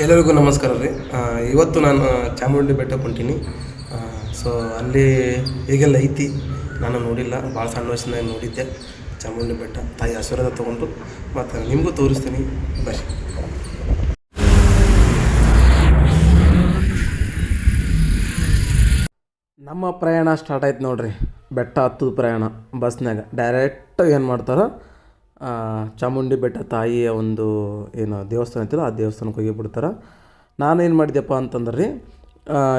ಎಲ್ಲರಿಗೂ ನಮಸ್ಕಾರ ರೀ. ಇವತ್ತು ನಾನು ಚಾಮುಂಡಿ ಬೆಟ್ಟಕ್ಕೆ ಹೊಂಟೀನಿ ಸೊ ಅಲ್ಲಿ ಈಗೆಲ್ಲ ಐತಿ ನಾನು ನೋಡಿಲ್ಲ. ಭಾಳ ಸಣ್ಣ ವಯಸ್ಸಿನಾಗ ನೋಡಿದ್ದೆ. ಚಾಮುಂಡಿ ಬೆಟ್ಟ, ತಾಯಿ ಆಶೀರ್ವಾದ ತೊಗೊಂಡು. ಮತ್ತು ನಿಮಗೂ ತೋರಿಸ್ತೀನಿ. ಬರ್ರಿ ನಮ್ಮ ಪ್ರಯಾಣ ಸ್ಟಾರ್ಟ್ ಆಯ್ತು ನೋಡ್ರಿ. ಬೆಟ್ಟ ಹತ್ತದ ಪ್ರಯಾಣ. ಬಸ್ನಾಗ ಡೈರೆಕ್ಟ್ ಏನು ಮಾಡ್ತಾರೆ ಚಾಮುಂಡಿ ಬೆಟ್ಟ ತಾಯಿಯ ಒಂದು ಏನು ದೇವಸ್ಥಾನ ಇತ್ತಲ್ಲ, ಆ ದೇವಸ್ಥಾನಕ್ಕೆ ಹೋಗಿ ಬಿಡ್ತಾರೆ. ಏನು ಮಾಡಿದ್ದೆಪ್ಪ ಅಂತಂದ್ರೆ ರೀ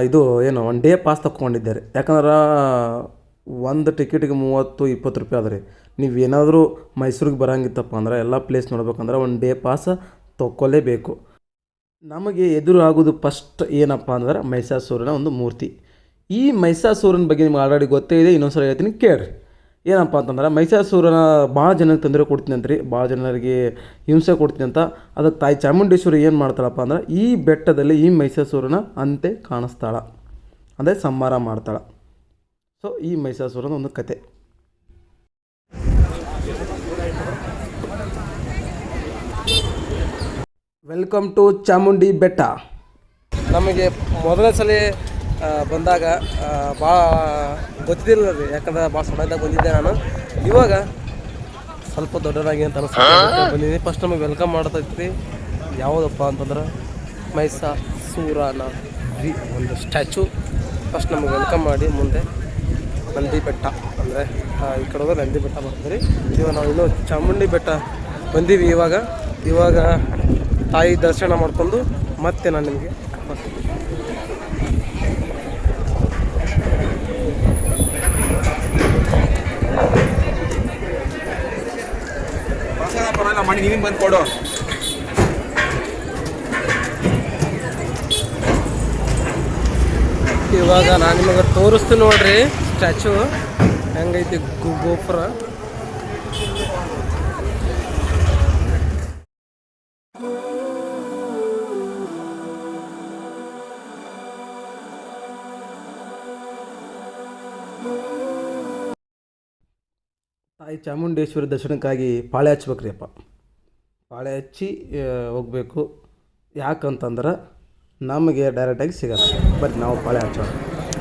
ಇದು ಏನು ಒನ್ ಡೇ ಪಾಸ್ ತಗೊಂಡಿದ್ದೆ ರೀ ಯಾಕಂದ್ರೆ, ಒಂದು ಟಿಕೆಟಿಗೆ ಮೂವತ್ತು, ಇಪ್ಪತ್ತು ರೂಪಾಯಿ ಅದ ರೀ ನೀವು ಏನಾದರೂ ಮೈಸೂರಿಗೆ ಬರೋಂಗಿತ್ತಪ್ಪ ಅಂದ್ರೆ, ಎಲ್ಲ ಪ್ಲೇಸ್ ನೋಡ್ಬೇಕಂದ್ರೆ ಒನ್ ಡೇ ಪಾಸ್ ತೊಗೊಳ್ಳೇಬೇಕು ನಮಗೆ ಎದುರು ಆಗೋದು ಫಸ್ಟ್ ಏನಪ್ಪ ಅಂದ್ರೆ ಮೈಸಾಸೂರಿನ ಒಂದು ಮೂರ್ತಿ. ಈ ಮೈಸಾಸೂರಿನ ಬಗ್ಗೆ ನಿಮ್ಗೆ ಆಲ್ರೆಡಿ ಗೊತ್ತೇ ಇದೆ ಇನ್ನೊಂದು ಸಲ ಹೇಳ್ತೀನಿ, ಕೇಳ್ರಿ. ಏನಪ್ಪ ಅಂತಂದ್ರೆ ಮೈಸಾಸೂರನ ಭಾಳ ಜನಕ್ಕೆ ತೊಂದರೆ ಕೊಡ್ತೀನಿ ಅಂತ್ರಿ, ಭಾಳ ಜನರಿಗೆ ಹಿಂಸೆ ಕೊಡ್ತೀನಿ ಅಂತ. ಅದಕ್ಕೆ ತಾಯಿ ಚಾಮುಂಡೇಶ್ವರಿ ಏನು ಮಾಡ್ತಾಳಪ್ಪ ಅಂದ್ರೆ ಈ ಬೆಟ್ಟದಲ್ಲಿ ಈ ಮೈಸಾಸೂರನ ಅಂತೆ ಕಾಣಿಸ್ತಾಳ, ಅಂದರೆ ಸಂಹಾರ ಮಾಡ್ತಾಳೆ. ಸೊ ಈ ಮೈಸಾಸೂರನ ಒಂದು ಕತೆ. ವೆಲ್ಕಮ್ ಟು ಚಾಮುಂಡಿ ಬೆಟ್ಟ. ನಮಗೆ ಮೊದಲನೇ ಸಲ ಬಂದಾಗ ಭಾಳ ಗೊತ್ತಿದ್ದಿಲ್ಲ ರೀ ಯಾಕಂದ್ರೆ ಭಾಳ ಸಣ್ಣದಾಗ ಬಂದಿದ್ದೆ ನಾನು. ಇವಾಗ ಸ್ವಲ್ಪ ದೊಡ್ಡದಾಗಿ ಅಂತ ಅನಿಸ್ತು ಬಂದಿದ್ದೀನಿ. ಫಸ್ಟ್ ನಮಗೆ ವೆಲ್ಕಮ್ ಮಾಡ್ತೈತಿ ಯಾವುದಪ್ಪ ಅಂತಂದ್ರೆ ಮೈಸಾಸೂರನ ವಿ ಒಂದು ಸ್ಟ್ಯಾಚು ಫಸ್ಟ್ ನಮಗೆ ವೆಲ್ಕಮ್ ಮಾಡಿ ಮುಂದೆ ನಂದಿ ಬೆಟ್ಟ ಅಂದರೆ ಈ ಕಡೆ ಹೋದ್ರೆ ನಂದಿ ಬೆಟ್ಟ ಬರ್ತೀವಿ ರೀ. ಇವಾಗ ನಾವು ಇನ್ನೂ ಚಾಮುಂಡಿ ಬೆಟ್ಟ ಬಂದೀವಿ ಇವಾಗ. ಇವಾಗ ತಾಯಿ ದರ್ಶನ ಮಾಡ್ಕೊಂಡು ಮತ್ತೆ ನಾನು ನಿಮಗೆ ಮಾಡಿ ಬಂದ್ ಬಂದು ಕೊಡು. ಇವಾಗ ನಾನು ನಿಮಗೆ ತೋರಿಸ್ತೀನಿ ನೋಡ್ರಿ ಸ್ಟ್ಯಾಚು. ಹೆಂಗೈತಿ ಗೋಪುರ. ತಾಯಿ ಚಾಮುಂಡೇಶ್ವರಿ ದರ್ಶನಕ್ಕಾಗಿ ಪಾಳೆ ಹಚ್ಬೇಕ್ರಿ ಅಪ್ಪ. ಪಾಳೆ ಹಚ್ಚಿ ಹೋಗಬೇಕು. ಯಾಕಂತಂದ್ರೆ ನಮಗೆ ಡೈರೆಕ್ಟಾಗಿ ಸಿಗಲ್ಲ. ಬಟ್ ನಾವು ಪಾಳೆ ಹಚ್ಚೋಣ.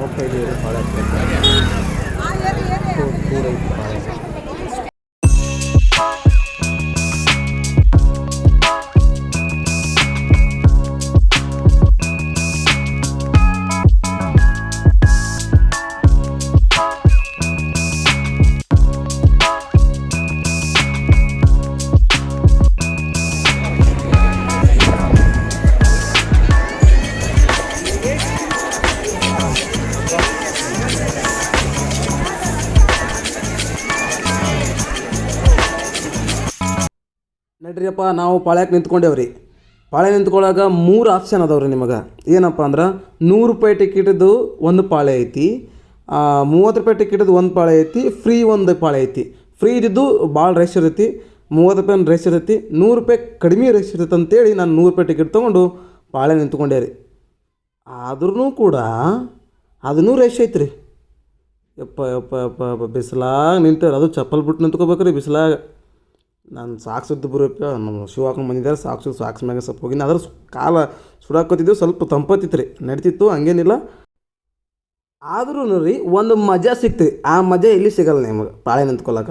ಹೋಗ್ತಾ ಇದ್ದೀವಿ ಪಾಳೆ ಹಚ್ಚಬೇಕು ನಡ್ರಿಯಪ್ಪ, ನಾವು ಪಾಳ್ಯಕ್ಕೆ ನಿಂತ್ಕೊಂಡೇವ್ರಿ. ಪಾಳೆ ನಿಂತ್ಕೊಳ್ಳಾಗ ಮೂರು ಆಪ್ಷನ್ ಅದಾವ್ರಿ ನಿಮಗೆ. ಏನಪ್ಪ ಅಂದ್ರೆ ನೂರು ರೂಪಾಯಿ ಟಿಕೆಟದು ಒಂದು ಪಾಳೆ ಐತಿ ಮೂವತ್ತು ರೂಪಾಯಿ ಟಿಕೆಟದು ಒಂದು ಪಾಳೆ ಐತಿ ಫ್ರೀ ಒಂದು ಪಾಳೆ ಐತಿ. ಫ್ರೀ ಇದ್ದಿದ್ದು ಭಾಳ ರಶ್ ಇರ್ತೈತಿ, ಮೂವತ್ತು ರೂಪಾಯಿ ರಶ್ ಇರ್ತೈತಿ, ನೂರು ರೂಪಾಯಿ ಕಡಿಮೆ ರಶ್ ಇರ್ತೈತೆ ಅಂತೇಳಿ ನಾನು ನೂರು ರೂಪಾಯಿ ಟಿಕೆಟ್ ತೊಗೊಂಡು ಪಾಳೆ ನಿಂತ್ಕೊಂಡೆ ರೀ. ಆದ್ರೂ ಕೂಡ ಅದನ್ನೂ ರಶ್ ಐತ್ರಿ. ಯಪ್ಪ ಯಪ್ಪ ಯಪ್ಪ ಯಪ್ಪ, ಬಿಸಿಲಾಗ ಅದು ಚಪ್ಪಲ್ ಬಿಟ್ಟು ನಿಂತ್ಕೋಬೇಕ್ರಿ ಬಿಸಿಲಾಗ. ನಾನು ಸಾಕ್ಸ್ ಇದ್ದು ಬರೋಪ್ಪ ನಮ್ಮ ಶಿವ ಹಾಕೊಂಡು ಬಂದಿದ್ದಾರೆ, ಸಾಕ್ಸು, ಸಾಕ್ಸ್ ಮ್ಯಾಗ ಸ್ವಲ್ಪ ಹೋಗಿ. ಅದ್ರ ಕಾಲ ಸುಡಾಕೋತಿದ್ದೆವು ಸ್ವಲ್ಪ ತಂಪತ್ತಿತ್ತು ರೀ. ನಡೀತಿತ್ತು, ಹಂಗೇನಿಲ್ಲ. ಆದ್ರೂ ರೀ, ಒಂದು ಮಜಾ ಸಿಕ್ತು ಆ ಮಜಾ ಇಲ್ಲಿ ಸಿಗಲ್ಲ ನಿಮಗೆ, ಪಾಳೆ ನಿಂತ್ಕೊಳಕ.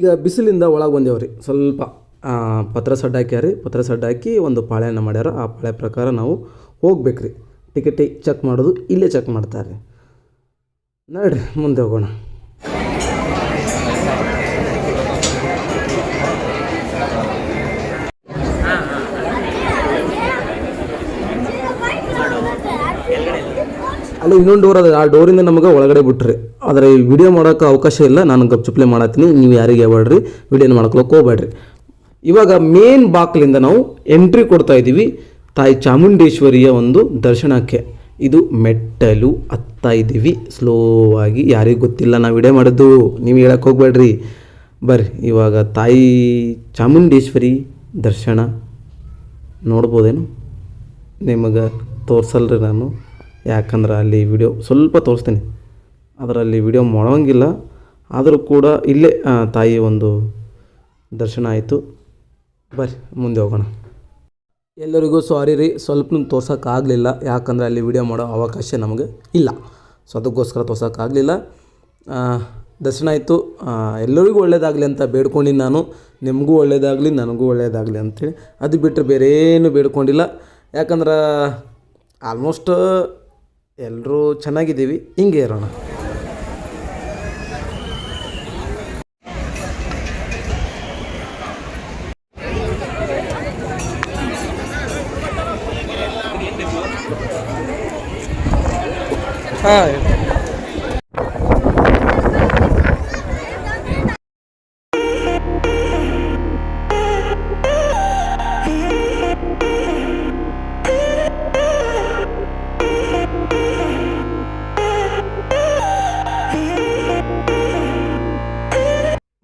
ಈಗ ಬಿಸಿಲಿಂದ ಒಳಗೆ ಬಂದೇವ್ರಿ. ಸ್ವಲ್ಪ ಪತ್ರ ಸಡ್ಡು ಹಾಕ್ಯಾರಿ ಪತ್ರ ಸಡ್ಡ ಹಾಕಿ ಒಂದು ಪಾಳೆಯನ್ನು ಮಾಡ್ಯಾರ. ಆ ಪಾಳೆ ಪ್ರಕಾರ ನಾವು ಹೋಗ್ಬೇಕ್ರಿ. ಟಿಕೆಟ್ ಚೆಕ್ ಮಾಡೋದು ಇಲ್ಲೇ ಚೆಕ್ ಮಾಡ್ತಾರೆ ನೋಡ್ರಿ, ಮುಂದೆ ಹೋಗೋಣ. ಅಲ್ಲಿ, ಇನ್ನೊಂದು ಡೋರ್ ಅದ, ಆ ಡೋರಿಂದ ನಮಗೆ ಒಳಗಡೆ ಬಿಟ್ರಿ. ಆದರೆ ಈ ವಿಡಿಯೋ ಮಾಡೋಕೆ ಅವಕಾಶ ಇಲ್ಲ, ನಾನು ಗಪ್ಚುಪ್ಲೆ ಮಾಡತ್ತೀನಿ, ನೀವು ಯಾರಿಗೆ ಹೇಳ್ಬೇಡ್ರಿ ವಿಡಿಯೋನ ಮಾಡ್ಕೊಳಕ್ಕೆ ಹೋಗ್ಬೇಡ್ರಿ. ಇವಾಗ ಮೇನ್ ಬಾಕ್ಲಿಂದ ನಾವು ಎಂಟ್ರಿ ಕೊಡ್ತಾ ಇದ್ದೀವಿ, ತಾಯಿ ಚಾಮುಂಡೇಶ್ವರಿಯ ಒಂದು ದರ್ಶನಕ್ಕೆ. ಇದು ಮೆಟ್ಟಲು ಹತ್ತಾ ಇದ್ದೀವಿ. ಸ್ಲೋವಾಗಿ ಯಾರಿಗೂ ಗೊತ್ತಿಲ್ಲ ನಾವು ವಿಡಿಯೋ ಮಾಡಿದ್ದು ನೀವು ಹೇಳಕ್ಕೆ ಹೋಗ್ಬೇಡ್ರಿ. ಬರ್ರಿ, ಇವಾಗ ತಾಯಿ ಚಾಮುಂಡೇಶ್ವರಿ ದರ್ಶನ ನೋಡ್ಬೋದೇನು? ನಿಮಗೆ ತೋರ್ಸಲ್ರಿ ನಾನು. ಯಾಕಂದ್ರೆ ಅಲ್ಲಿ ವಿಡಿಯೋ ಸ್ವಲ್ಪ ತೋರಿಸ್ತೀನಿ. ಅದರಲ್ಲಿ ವಿಡಿಯೋ ಮಾಡೋಂಗಿಲ್ಲ ಆದರೂ ಕೂಡ ಇಲ್ಲೇ ತಾಯಿ ಒಂದು ದರ್ಶನ ಆಯಿತು. ಬರ್ರಿ, ಮುಂದೆ ಹೋಗೋಣ. ಎಲ್ಲರಿಗೂ ಸಾರಿ ರೀ ಸ್ವಲ್ಪ ತೋರ್ಸೋಕ್ಕಾಗಲಿಲ್ಲ ಯಾಕಂದರೆ ಅಲ್ಲಿ ವಿಡಿಯೋ ಮಾಡೋ ಅವಕಾಶ ನಮಗೆ ಇಲ್ಲ. ಸೊ ಅದಕ್ಕೋಸ್ಕರ ತೋರ್ಸೋಕ್ಕಾಗಲಿಲ್ಲ ದರ್ಶನ ಆಯಿತು. ಎಲ್ಲರಿಗೂ ಒಳ್ಳೇದಾಗಲಿ ಅಂತ ಬೇಡ್ಕೊಂಡಿನಿ ನಾನು. ನಿಮಗೂ ಒಳ್ಳೇದಾಗಲಿ, ನನಗೂ ಒಳ್ಳೆಯದಾಗಲಿ ಅಂಥೇಳಿ ಅದು ಬಿಟ್ಟರೆ ಬೇರೆ ಏನು ಬೇಡ್ಕೊಂಡಿಲ್ಲ. ಯಾಕಂದ್ರೆ ಆಲ್ಮೋಸ್ಟ್ ಎಲ್ಲರೂ ಚೆನ್ನಾಗಿದ್ದೀವಿ. ಹಿಂಗೆ ಇರೋಣ. ಹಾಂ